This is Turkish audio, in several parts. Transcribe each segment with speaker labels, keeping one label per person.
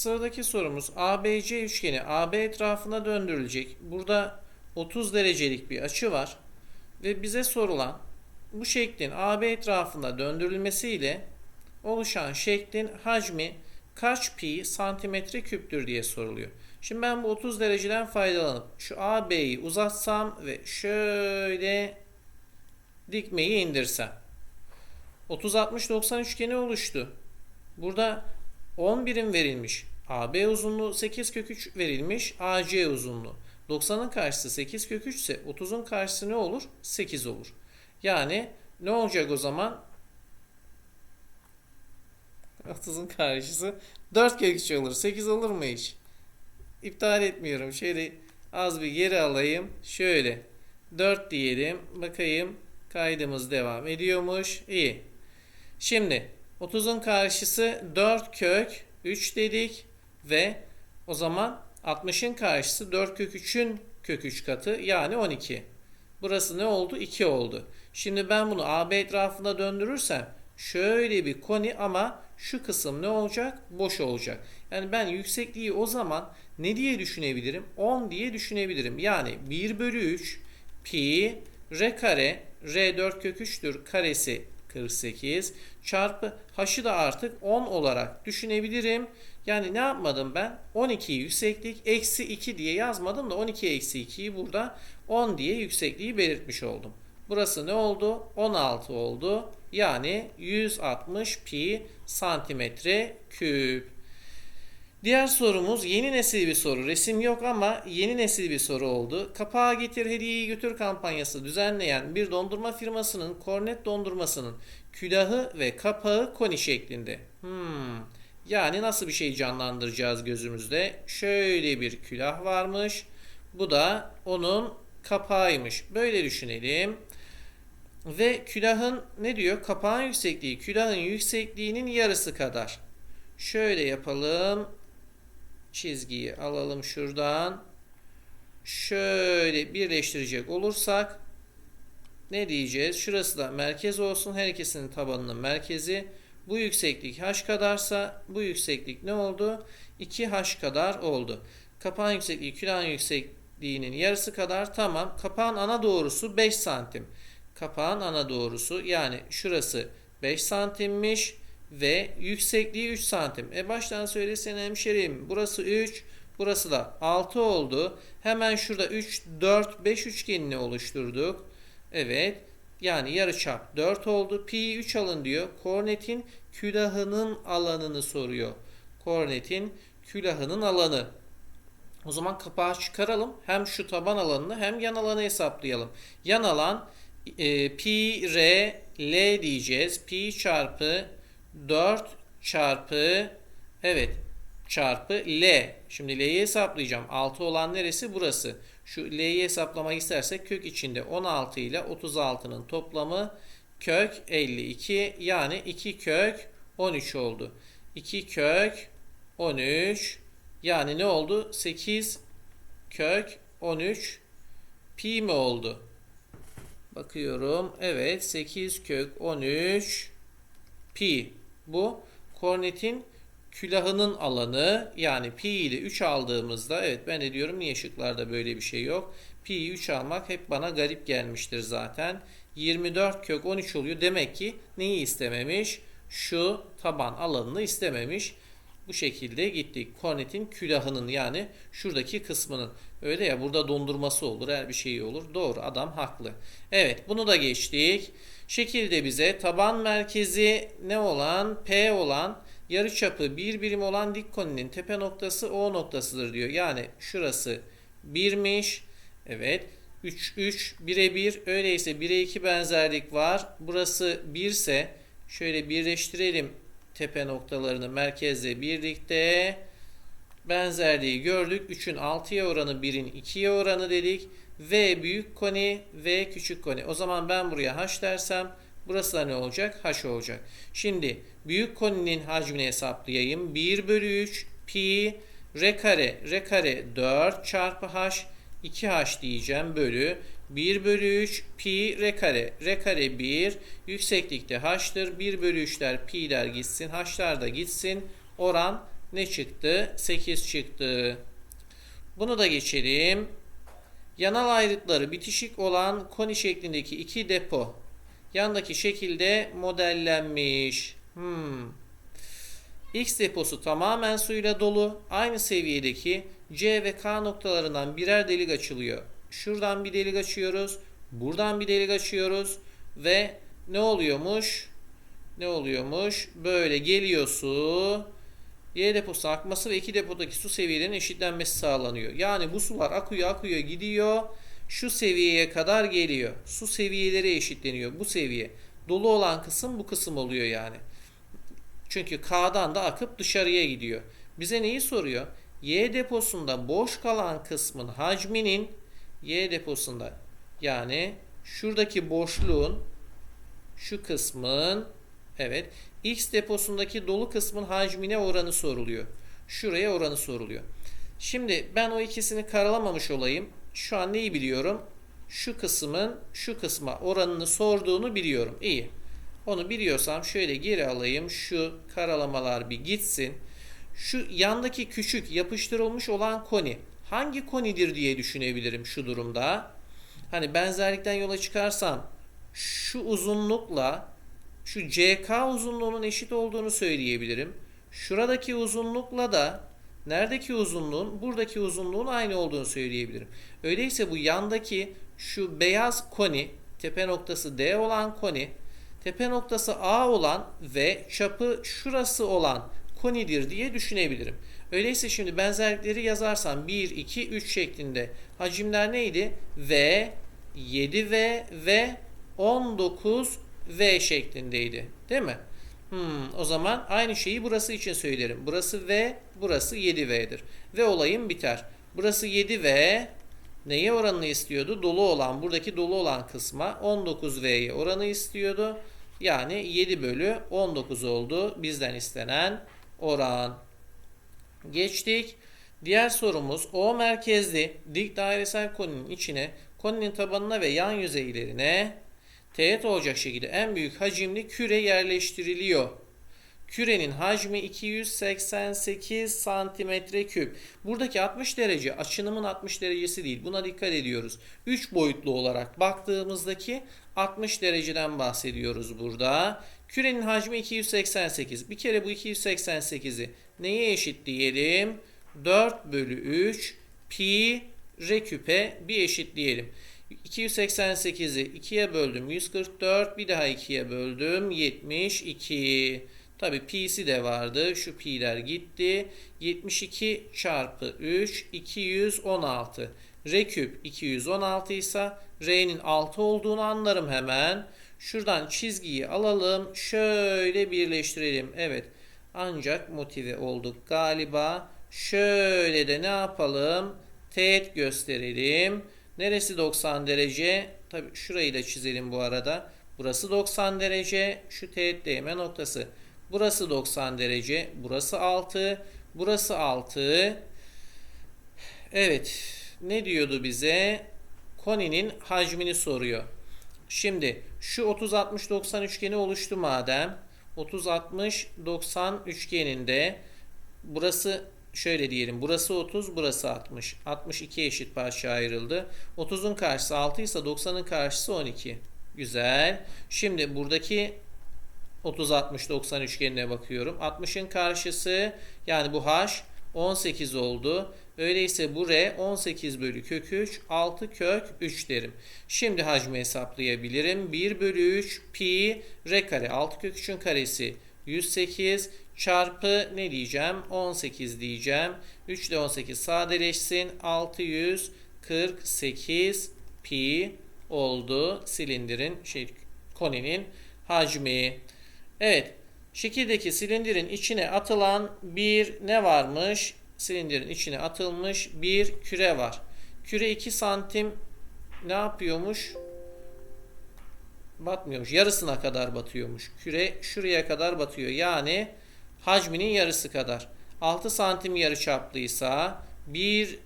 Speaker 1: Sıradaki sorumuz ABC üçgeni AB etrafına döndürülecek. Burada 30 derecelik bir açı var ve bize sorulan bu şeklin AB etrafında döndürülmesiyle oluşan şeklin hacmi kaç pi santimetre küptür diye soruluyor. Şimdi ben bu 30 dereceden faydalanıp şu AB'yi uzatsam ve şöyle dikmeyi indirsem. 30-60-90 üçgeni oluştu. Burada 10 birim verilmiş. AB uzunluğu 8 kök 3 verilmiş. AC uzunluğu. 90'ın karşısı 8 kök 3 ise 30'un karşısı ne olur? 8 olur. Yani ne olacak o zaman? 30'un karşısı 4 kök 3 olur. 8 olur mu hiç? İptal etmiyorum. Şöyle az bir geri alayım. Şöyle 4 diyelim. Bakayım kaydımız devam ediyormuş. İyi. Şimdi 30'un karşısı 4 kök 3 dedik ve o zaman 60'ın karşısı 4 kök 3'ün kök 3 katı yani 12. Burası ne oldu? 2 oldu. Şimdi ben bunu AB etrafında döndürürsem şöyle bir koni ama şu kısım ne olacak? Boş olacak. Yani ben yüksekliği o zaman ne diye düşünebilirim? 10 diye düşünebilirim. Yani 1 bölü 3 pi r kare r 4 kök 3'tür karesi 48 çarpı h'ı da artık 10 olarak düşünebilirim. Yani ne yapmadım ben? 12 yükseklik eksi 2 diye yazmadım da 12 eksi 2'yi burada 10 diye yüksekliği belirtmiş oldum. Burası ne oldu? 16 oldu. Yani 160 pi santimetre küp. Diğer sorumuz yeni nesil bir soru. Resim yok ama yeni nesil bir soru oldu. Kapağı getir hediyeyi götür kampanyası düzenleyen bir dondurma firmasının kornet dondurmasının külahı ve kapağı koni şeklinde. Hmm. Yani nasıl bir şey canlandıracağız gözümüzde? Şöyle bir külah varmış. Bu da onun kapağıymış. Böyle düşünelim. Ve külahın ne diyor? Kapağın yüksekliği külahın yüksekliğinin yarısı kadar. Şöyle yapalım. Çizgiyi alalım şuradan. Şöyle birleştirecek olursak ne diyeceğiz? Şurası da merkez olsun. Her ikisinin tabanının merkezi. Bu yükseklik h kadarsa bu yükseklik ne oldu? 2h kadar oldu. Kapağın yüksekliği külahın yüksekliğinin yarısı kadar. Tamam. Kapağın ana doğrusu 5 santim. Kapağın ana doğrusu yani şurası 5 santimmiş ve yüksekliği 3 santim. E baştan söylesene hemşerim. Burası 3, burası da 6 oldu. Hemen şurada 3, 4, 5 üçgenini oluşturduk. Evet. Yani yarıçap 4 oldu. Pi 3 alın diyor. Kornetin külahının alanını soruyor. Kornetin külahının alanı. O zaman kapağı çıkaralım. Hem şu taban alanını hem yan alanı hesaplayalım. Yan alan e, pi r l diyeceğiz. Pi çarpı 4 çarpı evet çarpı L. Şimdi L'yi hesaplayacağım. 6 olan neresi? Burası. Şu L'yi hesaplamak istersek kök içinde 16 ile 36'nın toplamı kök 52 yani 2 kök 13 oldu. 2 kök 13 yani ne oldu? 8 kök 13 pi mi oldu? Bakıyorum. Evet 8 kök 13 pi. Bu kornetin külahının alanı yani pi ile 3 aldığımızda evet ben de diyorum niye şıklarda böyle bir şey yok. Pi'yi 3 almak hep bana garip gelmiştir zaten. 24 kök 13 oluyor. Demek ki neyi istememiş? Şu taban alanını istememiş. Bu şekilde gittik. Kornetin külahının yani şuradaki kısmının. Öyle ya burada dondurması olur her bir şeyi olur. Doğru adam haklı. Evet bunu da geçtik. Şekilde bize taban merkezi ne olan P olan yarıçapı bir birim olan dik koninin tepe noktası O noktasıdır diyor. Yani şurası 1'miş. Evet. 3 3 1'e 1 öyleyse 1'e 2 benzerlik var. Burası 1 ise şöyle birleştirelim tepe noktalarını merkezle birlikte benzerliği gördük. 3'ün 6'ya oranı 1'in 2'ye oranı dedik. V büyük koni, V küçük koni. O zaman ben buraya H dersem burası da ne olacak? H olacak. Şimdi büyük koninin hacmini hesaplayayım. 1 bölü 3 pi r kare, r kare 4 çarpı H 2H diyeceğim bölü 1 bölü 3 pi r kare. r kare 1 yükseklikte h'tır. 1 bölü 3'ler pi'ler gitsin. h'lar da gitsin. Oran ne çıktı? 8 çıktı. Bunu da geçelim. Yanal ayrıtları bitişik olan koni şeklindeki iki depo yandaki şekilde modellenmiş. Hmm. X deposu tamamen suyla dolu. Aynı seviyedeki C ve K noktalarından birer delik açılıyor. Şuradan bir delik açıyoruz. Buradan bir delik açıyoruz. Ve ne oluyormuş? Ne oluyormuş? Böyle geliyor su. Y deposu akması ve iki depodaki su seviyelerinin eşitlenmesi sağlanıyor. Yani bu sular akıyor akıyor gidiyor. Şu seviyeye kadar geliyor. Su seviyeleri eşitleniyor. Bu seviye. Dolu olan kısım bu kısım oluyor yani. Çünkü K'dan da akıp dışarıya gidiyor. Bize neyi soruyor? Y deposunda boş kalan kısmın hacminin Y deposunda yani şuradaki boşluğun şu kısmın evet X deposundaki dolu kısmın hacmine oranı soruluyor. Şuraya oranı soruluyor. Şimdi ben o ikisini karalamamış olayım. Şu an neyi biliyorum? Şu kısmın şu kısma oranını sorduğunu biliyorum. İyi. Onu biliyorsam şöyle geri alayım. Şu karalamalar bir gitsin. Şu yandaki küçük yapıştırılmış olan koni hangi konidir diye düşünebilirim şu durumda. Hani benzerlikten yola çıkarsam şu uzunlukla şu CK uzunluğunun eşit olduğunu söyleyebilirim. Şuradaki uzunlukla da neredeki uzunluğun buradaki uzunluğun aynı olduğunu söyleyebilirim. Öyleyse bu yandaki şu beyaz koni tepe noktası D olan koni tepe noktası A olan ve çapı şurası olan konidir diye düşünebilirim. Öyleyse şimdi benzerlikleri yazarsam 1, 2, 3 şeklinde hacimler neydi? V, 7V ve 19V şeklindeydi. Değil mi? Hmm, o zaman aynı şeyi burası için söylerim. Burası V, burası 7V'dir. Ve olayım biter. Burası 7V, neye oranını istiyordu? Dolu olan, buradaki dolu olan kısma 19V'ye oranı istiyordu. Yani 7 bölü 19 oldu bizden istenen oran. Geçtik. Diğer sorumuz O merkezli dik dairesel koninin içine koninin tabanına ve yan yüzeylerine teğet olacak şekilde en büyük hacimli küre yerleştiriliyor. Kürenin hacmi 288 santimetre küp. Buradaki 60 derece açınımın 60 derecesi değil. Buna dikkat ediyoruz. 3 boyutlu olarak baktığımızdaki 60 dereceden bahsediyoruz burada. Kürenin hacmi 288. Bir kere bu 288'i neye eşit diyelim? 4 bölü 3 pi r küpe bir eşit diyelim. 288'i 2'ye böldüm 144 bir daha 2'ye böldüm 72 tabi pi'si de vardı şu pi'ler gitti. 72 çarpı 3 216 r küp 216 ise r'nin 6 olduğunu anlarım hemen. Şuradan çizgiyi alalım şöyle birleştirelim. Evet ancak motive olduk galiba. Şöyle de ne yapalım? Teğet gösterelim Neresi 90 derece? Tabi şurayı da çizelim bu arada. Burası 90 derece. Şu teğet değme noktası. Burası 90 derece. Burası 6. Burası 6. Evet. Ne diyordu bize? Koninin hacmini soruyor. Şimdi şu 30-60-90 üçgeni oluştu madem. 30-60-90 üçgeninde burası şöyle diyelim burası 30 burası 60. 62 eşit parça ayrıldı. 30'un karşısı 6 ise 90'ın karşısı 12. Güzel. Şimdi buradaki 30 60 90 üçgenine bakıyorum. 60'ın karşısı yani bu h 18 oldu. Öyleyse bu r 18 bölü kök 3 6 kök 3 derim. Şimdi hacmi hesaplayabilirim. 1 bölü 3 pi r kare 6 kök 3'ün karesi 108 çarpı ne diyeceğim? 18 diyeceğim. 3 ile 18 sadeleşsin. 648 pi oldu silindirin şey koninin hacmi. Evet. Şekildeki silindirin içine atılan bir ne varmış? Silindirin içine atılmış bir küre var. Küre 2 santim ne yapıyormuş? Batmıyormuş. Yarısına kadar batıyormuş. Küre şuraya kadar batıyor. Yani hacminin yarısı kadar. 6 santim yarı çaplıysa 1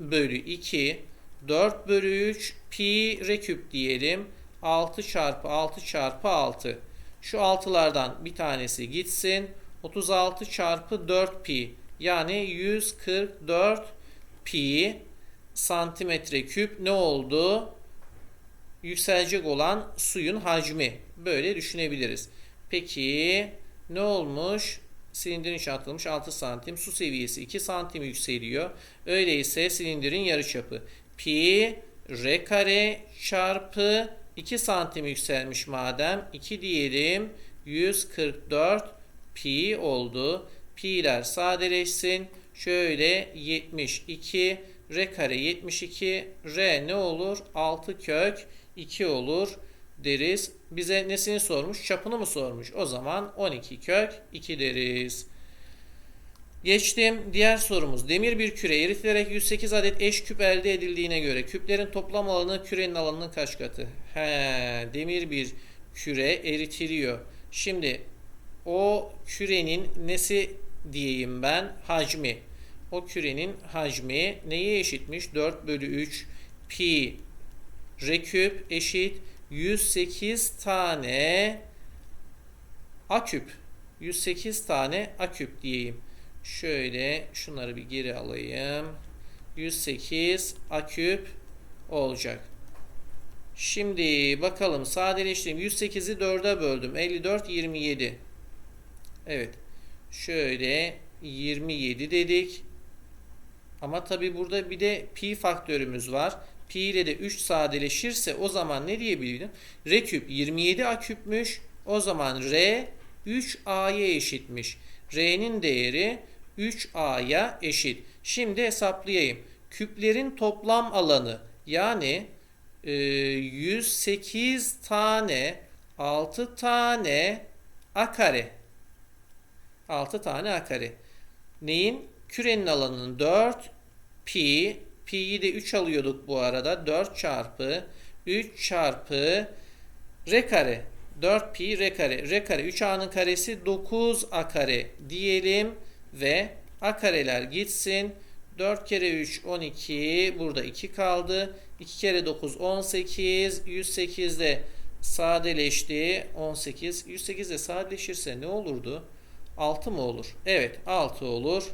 Speaker 1: bölü 2 4 bölü 3 pi r küp diyelim. 6 çarpı 6 çarpı 6. Şu 6'lardan bir tanesi gitsin. 36 çarpı 4 pi yani 144 pi santimetre küp ne oldu? Yükselecek olan suyun hacmi. Böyle düşünebiliriz. Peki ne olmuş? Silindirin içine atılmış 6 santim. Su seviyesi 2 santim yükseliyor. Öyleyse silindirin yarıçapı pi r kare çarpı 2 santim yükselmiş madem 2 diyelim 144 pi oldu. Pi'ler sadeleşsin. Şöyle 72 r kare 72 r ne olur? 6 kök 2 olur deriz. Bize nesini sormuş? Çapını mı sormuş? O zaman 12 kök 2 deriz. Geçtim. Diğer sorumuz. Demir bir küre eritilerek 108 adet eş küp elde edildiğine göre küplerin toplam alanı kürenin alanının kaç katı? He, demir bir küre eritiliyor. Şimdi o kürenin nesi diyeyim ben? Hacmi. O kürenin hacmi neye eşitmiş? 4 bölü 3 pi r küp eşit 108 tane a küp. 108 tane a küp diyeyim. Şöyle şunları bir geri alayım. 108 a küp olacak. Şimdi bakalım sadeleştireyim. 108'i 4'e böldüm. 54 27. Evet. Şöyle 27 dedik. Ama tabi burada bir de pi faktörümüz var. Pi ile de 3 sadeleşirse o zaman ne diyebilirim? R küp 27 a küpmüş. O zaman R 3a'ya eşitmiş. R'nin değeri 3a'ya eşit. Şimdi hesaplayayım. Küplerin toplam alanı yani e, 108 tane 6 tane a kare 6 tane a kare. Neyin? Kürenin alanının 4 pi pi'yi de 3 alıyorduk bu arada. 4 çarpı 3 çarpı r kare 4 pi r kare. r kare 3a'nın karesi 9 a kare diyelim ve a kareler gitsin. 4 kere 3 12 burada 2 kaldı. 2 kere 9 18 108 de sadeleşti 18 108 de sadeleşirse ne olurdu? 6 mı olur? Evet 6 olur.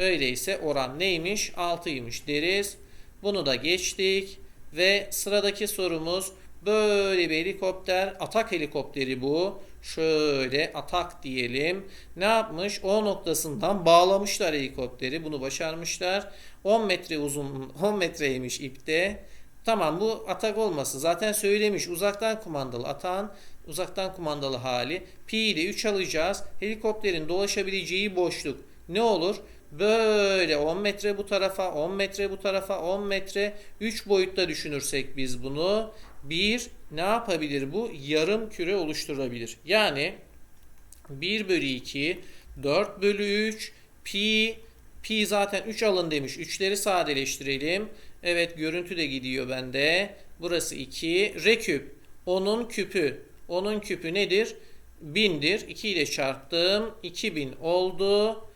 Speaker 1: Öyleyse oran neymiş? 6'ymış deriz. Bunu da geçtik. Ve sıradaki sorumuz böyle bir helikopter. Atak helikopteri bu. Şöyle atak diyelim. Ne yapmış? O noktasından bağlamışlar helikopteri. Bunu başarmışlar. 10 metre uzun 10 metreymiş ipte. Tamam bu atak olması zaten söylemiş uzaktan kumandalı atağın uzaktan kumandalı hali. Pi ile 3 alacağız. Helikopterin dolaşabileceği boşluk ne olur? Böyle 10 metre bu tarafa, 10 metre bu tarafa, 10 metre 3 boyutta düşünürsek biz bunu bir ne yapabilir bu? Yarım küre oluşturabilir. Yani 1 bölü 2, 4 bölü 3, pi, pi zaten 3 alın demiş. 3'leri sadeleştirelim. Evet görüntü de gidiyor bende. Burası 2. R küp. Onun küpü. Onun küpü nedir? 1000'dir. 2 ile çarptım. 2000 oldu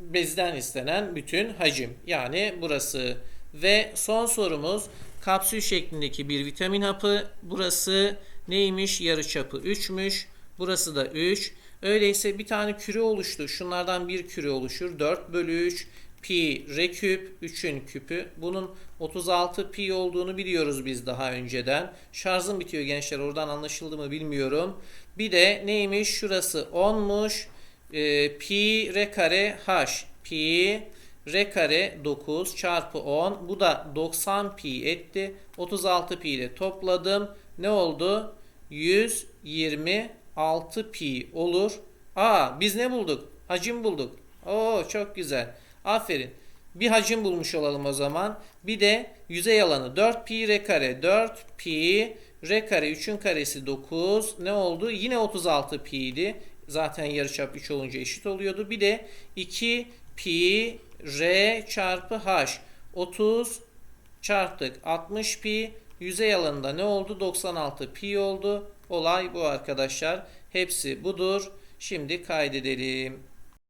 Speaker 1: bezden istenen bütün hacim. Yani burası ve son sorumuz kapsül şeklindeki bir vitamin hapı. Burası neymiş? Yarıçapı 3'müş. Burası da 3. Öyleyse bir tane küre oluştu. Şunlardan bir küre oluşur. 4 bölü 3 pi r küp 3'ün küpü. Bunun 36 pi olduğunu biliyoruz biz daha önceden. Şarjım bitiyor gençler. Oradan anlaşıldı mı bilmiyorum. Bir de neymiş? Şurası 10'muş e, pi r kare h pi r kare 9 çarpı 10 bu da 90 pi etti. 36 pi ile topladım. Ne oldu? 126 pi olur. Aa biz ne bulduk? Hacim bulduk. Oo çok güzel. Aferin. Bir hacim bulmuş olalım o zaman. Bir de yüzey alanı 4 pi r kare 4 pi. R kare 3'ün karesi 9 ne oldu? Yine 36 pi idi zaten yarıçap 3 olunca eşit oluyordu. Bir de 2 pi r çarpı h 30 çarptık 60 pi yüzey alanında ne oldu? 96 pi oldu. Olay bu arkadaşlar. Hepsi budur. Şimdi kaydedelim.